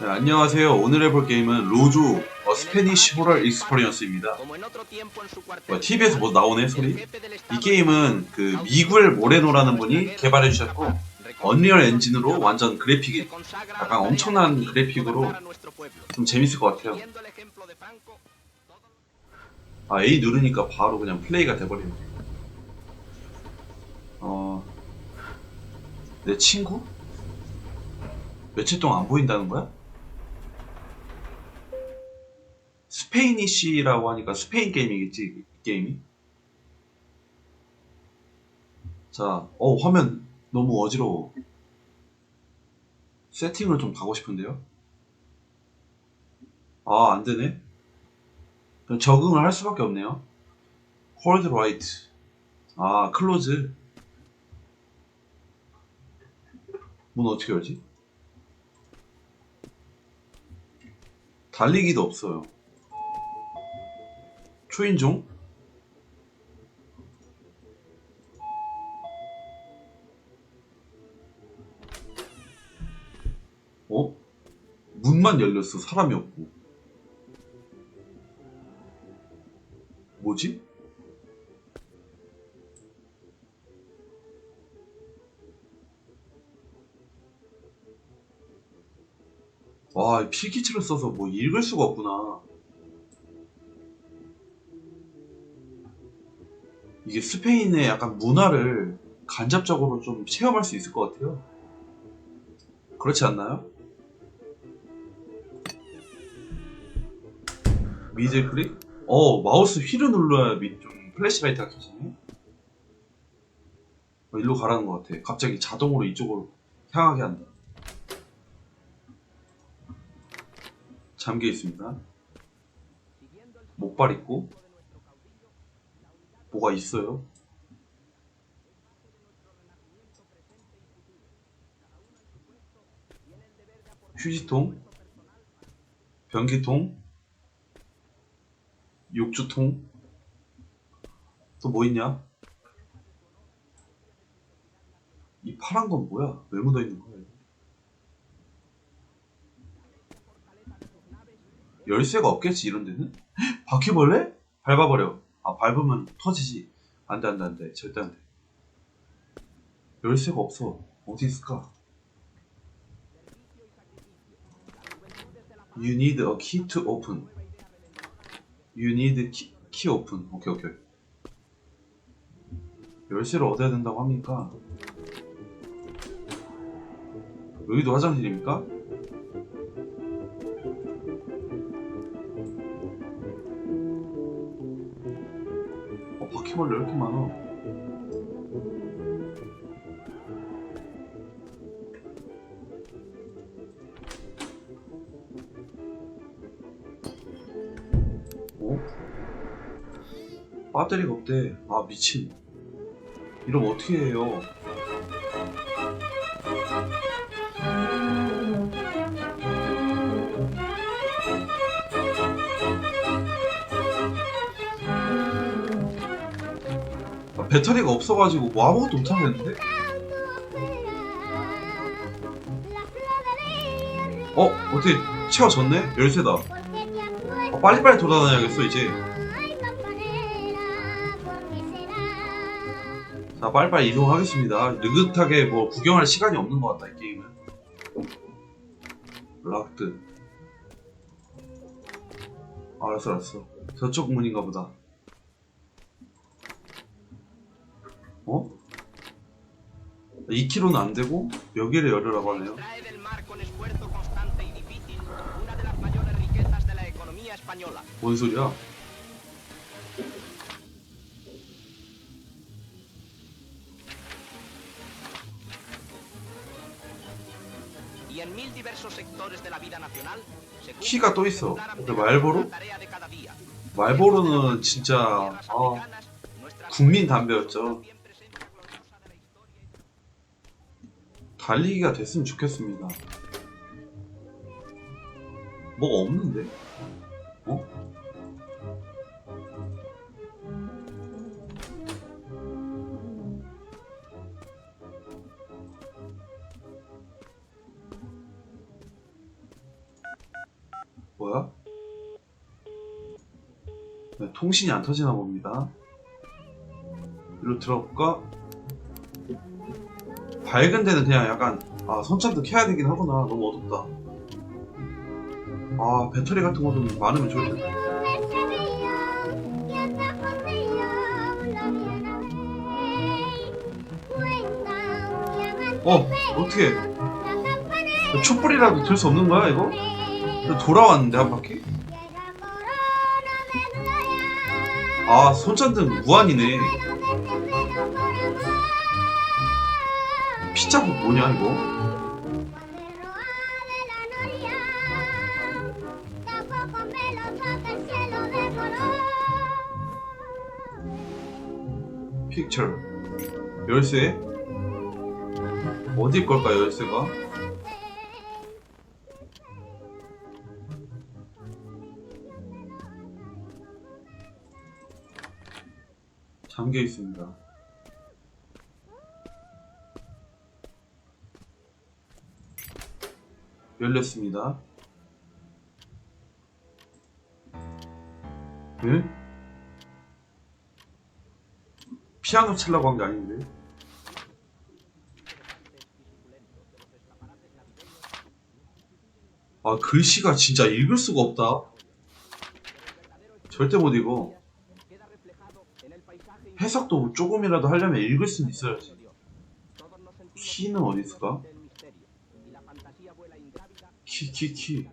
네, 안녕하세요. 오늘 해볼 게임은 로조 어, 스페니쉬 호럴 익스퍼리언스입니다. 뭐, TV에서 뭐 나오네 소리? 이 게임은 그 미굴 모레노라는 분이 개발해 주셨고 언리얼 엔진으로 완전 그래픽이 약간 엄청난 그래픽으로 좀 재밌을 것 같아요. 아 A 누르니까 바로 그냥 플레이가 돼버리네. 어, 내 친구? 며칠 동안 안 보인다는 거야? 스페이니쉬라고 하니까 스페인 게임이겠지, 이 게임이? 자, 어, 화면 너무 어지러워. 세팅을 좀 가고 싶은데요? 아, 안 되네? 그럼 적응을 할 수밖에 없네요. hold right. 아, 클로즈. 문 어떻게 열지? 달리기도 없어요. 초인종? 어? 문만 열렸어. 사람이 없고. 뭐지? 와, 이 필기체를 써서 뭐 읽을 수가 없구나. 이게 스페인의 약간 문화를 간접적으로 좀 체험할 수 있을 것 같아요. 그렇지 않나요? 미들 클릭? 어, 마우스 휠을 눌러야 미- 좀 플래시라이트가 켜지네. 어, 일로 가라는 것 같아. 갑자기 자동으로 이쪽으로 향하게 한다. 잠겨 있습니다. 목발 있고 뭐가 있어요? 휴지통, 변기통, 욕조통, 또 뭐 있냐? 이 파란 건 뭐야? 왜 묻어 있는 거야? 열쇠가 없겠지 이런 데는? 헉, 바퀴벌레? 밟아버려. 아 밟으면 터지지. 안돼 안돼 안돼 절대 안돼. 열쇠가 없어. 어디 있을까? You need a key to open. You need key, key open. 오케이 오케이. 열쇠를 얻어야 된다고 합니까? 여기도 화장실입니까? 바퀴벌레 왜 이렇게 많아? 어? 배터리가 없대. 아, 미친. 이러면 어떻게 해요? 배터리가 없어가지고 뭐 아무것도 못하겠는데? 어? 어떻게 채워졌네? 열쇠다. 아, 빨리빨리 돌아다녀야겠어 이제. 자 빨리빨리 이동하겠습니다. 느긋하게 뭐 구경할 시간이 없는 것 같다 이 게임은. 락드. 알았어 알았어. 저쪽 문인가 보다. 어? 2kg는 안 되고 여기를 열으라고 하네요. 뭔 소리야? 키가 또 있어. 근데 말보로? 말보로는 진짜 아, 국민 담배였죠. 달리기가 됐으면 좋겠습니다. 뭐가 없는데? 어? 뭐야? 네, 통신이 안 터지나 봅니다. 이리로 들어볼까? 밝은 데는 그냥 약간 아 손잡도 켜야 되긴 하구나. 너무 어둡다. 아 배터리 같은 거 좀 많으면 좋을 텐데. 어 어떻게 촛불이라도 들 수 없는 거야 이거? 돌아왔는데 한 바퀴? 아 손전등 무한이네. 피자국 뭐냐 이거? 픽처 열쇠? 어딜 걸까 열쇠가? 잠겨 있습니다. 열렸습니다. 응? 피아노 치려고 한 게 아닌데? 아 글씨가 진짜 읽을 수가 없다. 절대 못 읽어. 해석도 조금이라도 하려면 읽을 수는 있어야지. 키는 어디 있을까? 키, 키, 키.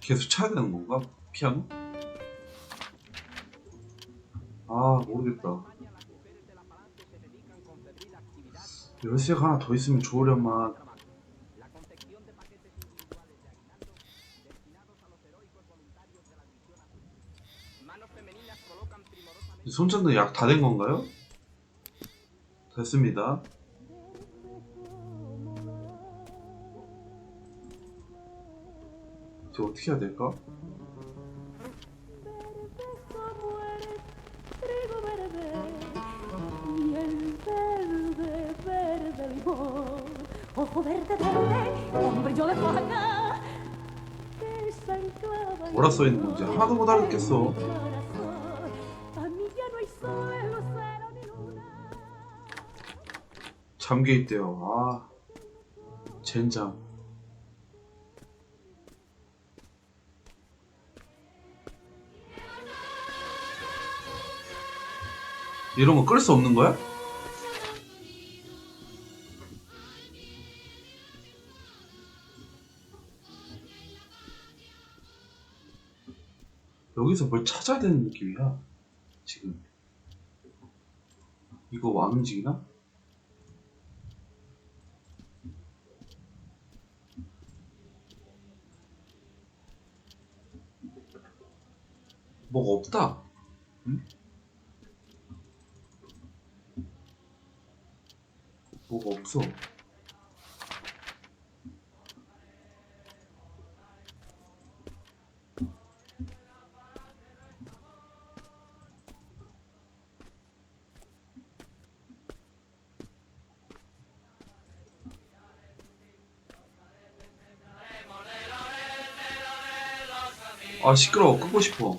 계속 쳐야 되는 건가? 피아노? 아, 모르겠다. 열쇠가 하나 더 있으면 좋으련만. 손전등 약 다 된 건가요? 됐습니다. 이제 어떻게 해야 될까? 뭐라 써 있는 건지 하나도 못 알아듣겠어. 잠겨 있대요. 아, 젠장. 이런 거 끌 수 없는 거야? 여기서 뭘 찾아야 되는 느낌이야. 지금. 이거 안 움직이나? 뭐가 없다. 응? 뭐가 없어. 아 시끄러워 끄고 싶어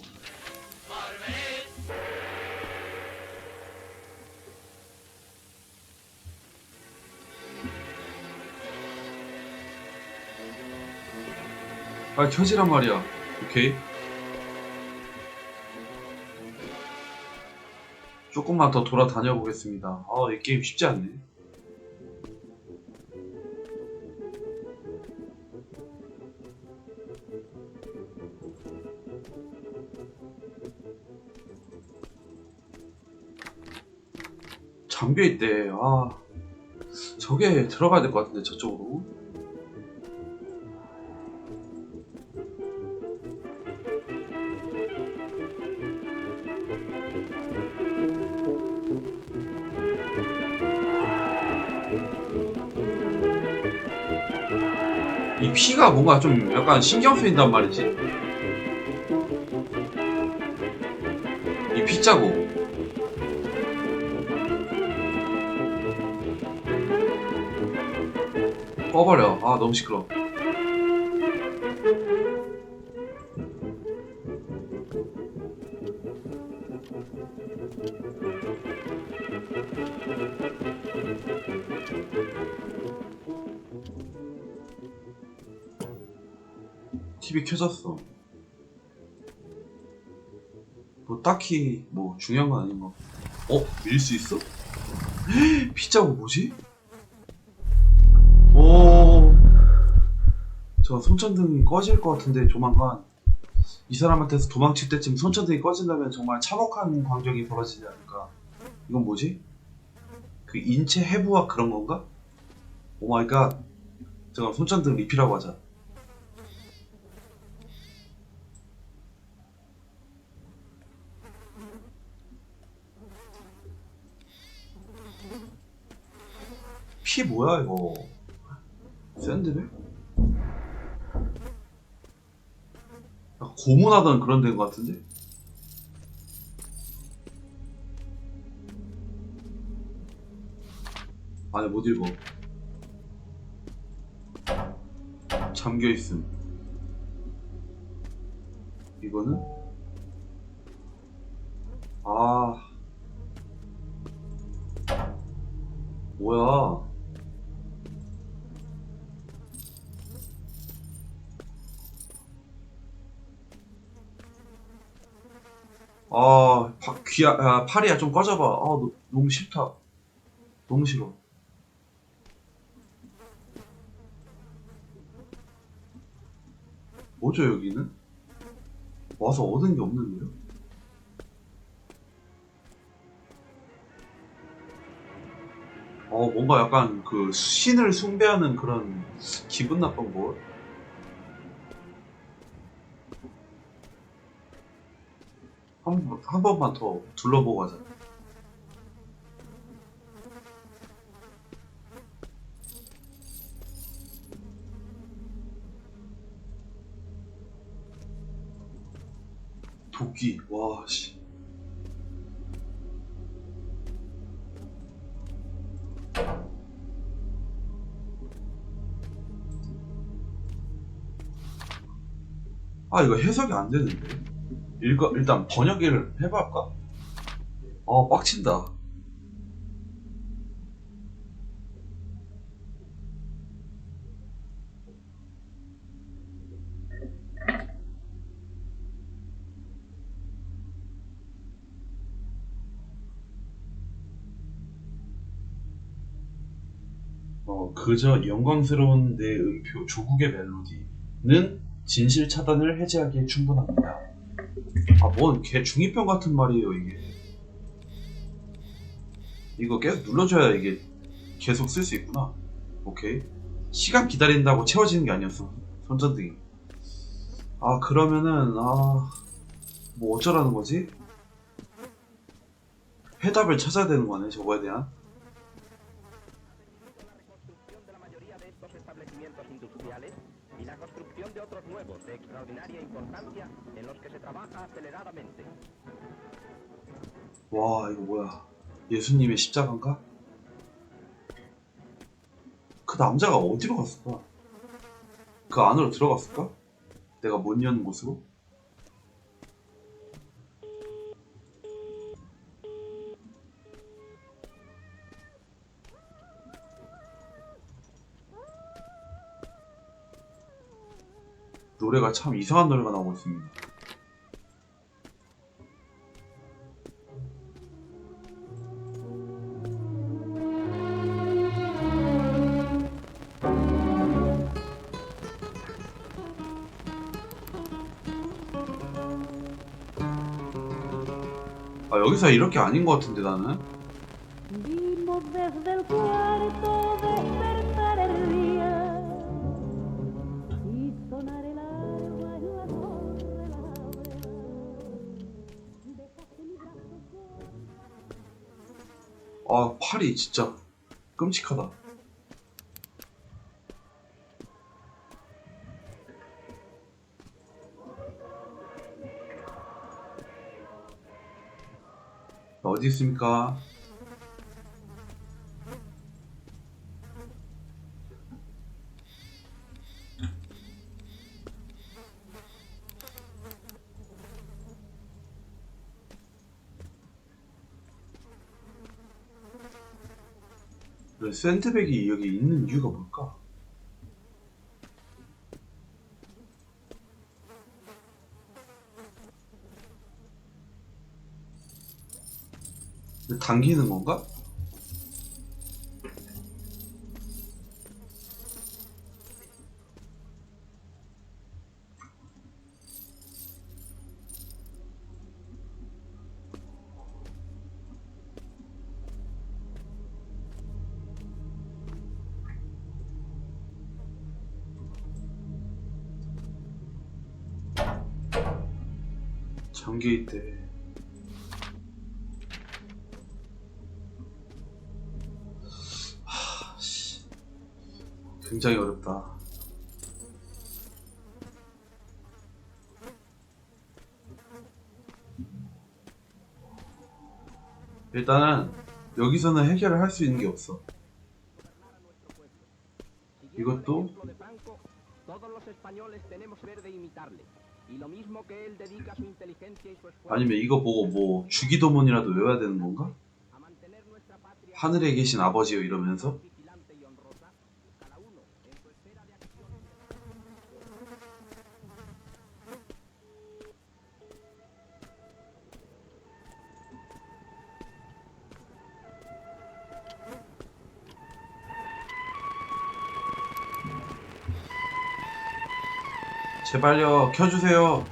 아 켜지란 말이야 오케이 조금만 더 돌아다녀 보겠습니다 아이 게임 쉽지 않네 잠겨 있대. 아, 저게 들어가야 될 것 같은데 저쪽으로. 피가 뭔가 좀 약간 신경 쓰인단 말이지. 이 피자국. 꺼버려. 아 너무 시끄러. TV 켜졌어. 뭐 딱히 뭐 중요한 건 아닌 거. 어? 밀 수 있어? 피자고 뭐지? 오. 저 손전등이 꺼질 것 같은데 조만간 이 사람한테서 도망칠 때쯤 손전등이 꺼진다면 정말 참혹한 광경이 벌어지지 않을까. 이건 뭐지? 그 인체 해부학 그런 건가? 오 마이 갓. 잠깐 손전등 리필하고 하자. 피 뭐야 이거? 약간 고문하던 그런 데인 것 같은데? 안에 못 읽어 잠겨있음 이거는? 아, 파, 귀야, 아, 팔이야, 좀 꺼져봐. 아, 너, 너무 싫다. 너무 싫어. 뭐죠, 여기는? 와서 얻은 게 없는데요? 어, 뭔가 약간 그 신을 숭배하는 그런 기분 나쁜 뭘? 한, 번- 한 번만 더 둘러보고 가자. 도끼, 와, 씨. 아, 이거 해석이 안 되는데. 일거, 일단 번역기를 해볼까? 어, 빡친다. 어, 그저 영광스러운 내 음표 조국의 멜로디는 진실 차단을 해제하기에 충분합니다. 아, 뭔개 중이병 같은 말이에요, 이게. 이거 계속 눌러줘야 이게 계속 쓸 수 있구나. 오케이. 시간 기다린다고 채워지는 게 아니었어. 손전등이. 아, 그러면은, 아, 뭐 어쩌라는 거지? 해답을 찾아야 되는 거네, 저거에 대한. Otros nuevos de extraordinaria importancia en los que se trabaja aceleradamente. 와, 이거 뭐야. 예수님의 십자가인가? 그 남자가 어디로 갔을까? 그 안으로 들어갔을까? 내가 못 여는 곳으로? 노래가 참 이상한 노래가 나오고 있습니다. 아 여기서 이렇게 아닌 것 같은데 나는 팔이 진짜 끔찍하다. 어디 있습니까? 왜 샌드백이 여기 있는 이유가 뭘까? 당기는 건가? 잠겨 있대. 굉장히 어렵다. 일단은 여기서는 해결을 할 수 있는 게 없어. 이것도 아니면 이거 보고 뭐 주기도문이라도 외워야 되는 건가? 하늘에 계신 아버지요 이러면서 제발요 켜주세요.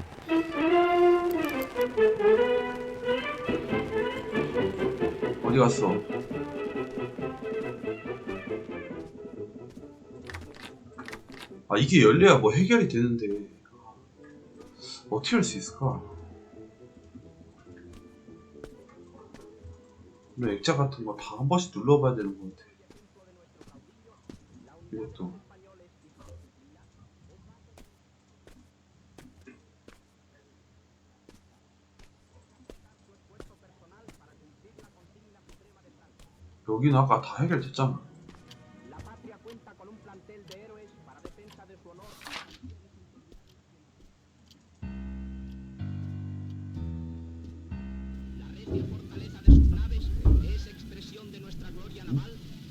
어디 갔어? 아 이게 열려야 뭐 해결이 되는데 어떻게 할 수 있을까? 뭐 액자 같은 거 다 한 번씩 눌러봐야 되는 것 같아. 이것도. 여기는 아까 다 해결됐잖아.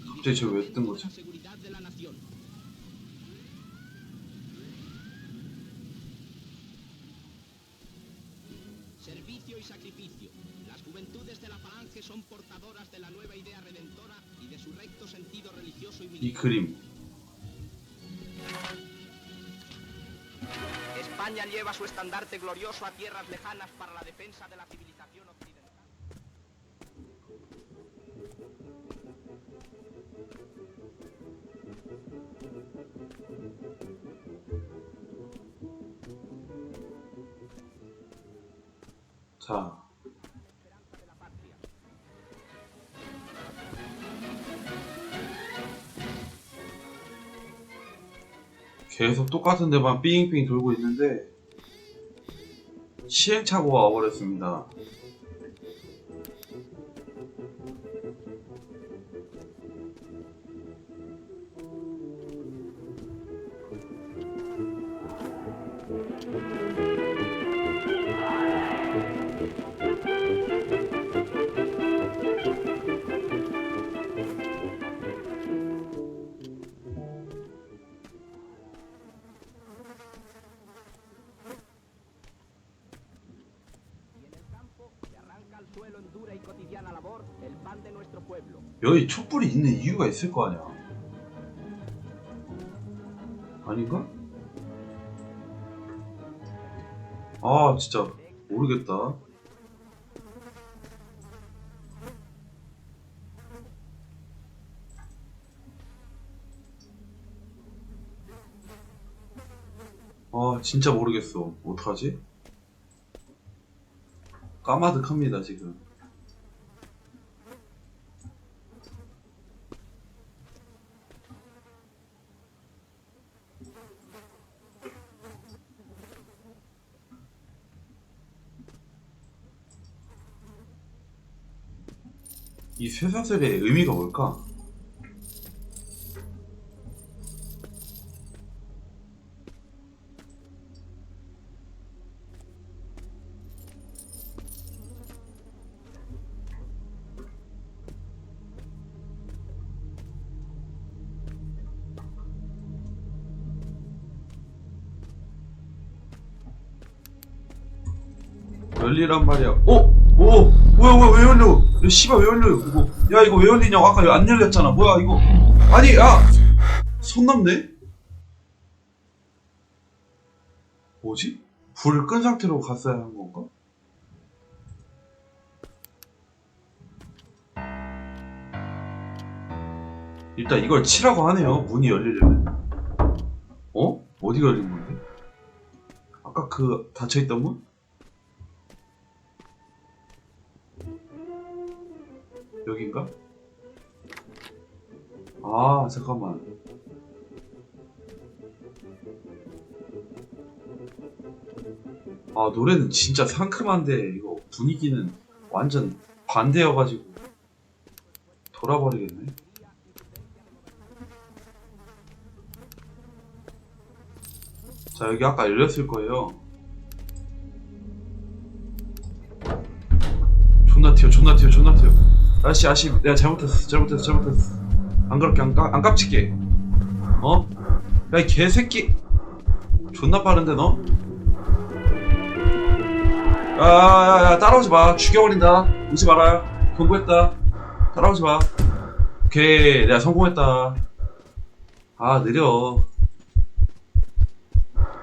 갑자기 저왜뜬 거지? y sacrificio. que son portadoras de la nueva idea redentora y de su recto sentido religioso y militar. España lleva su estandarte glorioso a tierras lejanas para la defensa de la civilización occidental. 계속 똑같은 데만 삥삥 돌고 있는데 시행착오가 와버렸습니다. 여기 촛불이 있는 이유가 있을 거 아니야. 아닌가? 아 진짜 모르겠다. 아 진짜 모르겠어. 어떡하지? 까마득합니다 지금. 이 쇠사슬의 의미가 뭘까? 열리란 말이야. 어? 오! 야, 씨발, 왜 열려, 이거. 야, 이거 왜 열리냐고. 아까 이거 안 열렸잖아. 뭐야, 이거. 아니, 야! 손 넘네? 뭐지? 불을 끈 상태로 갔어야 한 건가? 일단 이걸 치라고 하네요. 문이 열리려면. 어? 어디가 열린 건데? 아까 그 닫혀있던 문? 여긴가? 아 잠깐만. 아 노래는 진짜 상큼한데 이거 분위기는 완전 반대여가지고 돌아버리겠네. 자 여기 아까 열렸을 거예요 아씨 아씨 내가 잘못했어 잘못했어 잘못했어. 안 그렇게 안, 까, 안 깝치게. 어? 야 이 개새끼. 존나 빠른데 너? 야야야 따라오지 마. 죽여버린다. 오지 마라. 경고했다. 따라오지 마. 오케이 내가 성공했다. 아 느려.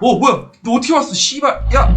어 뭐야? 너 어떻게 왔어 씨발. 야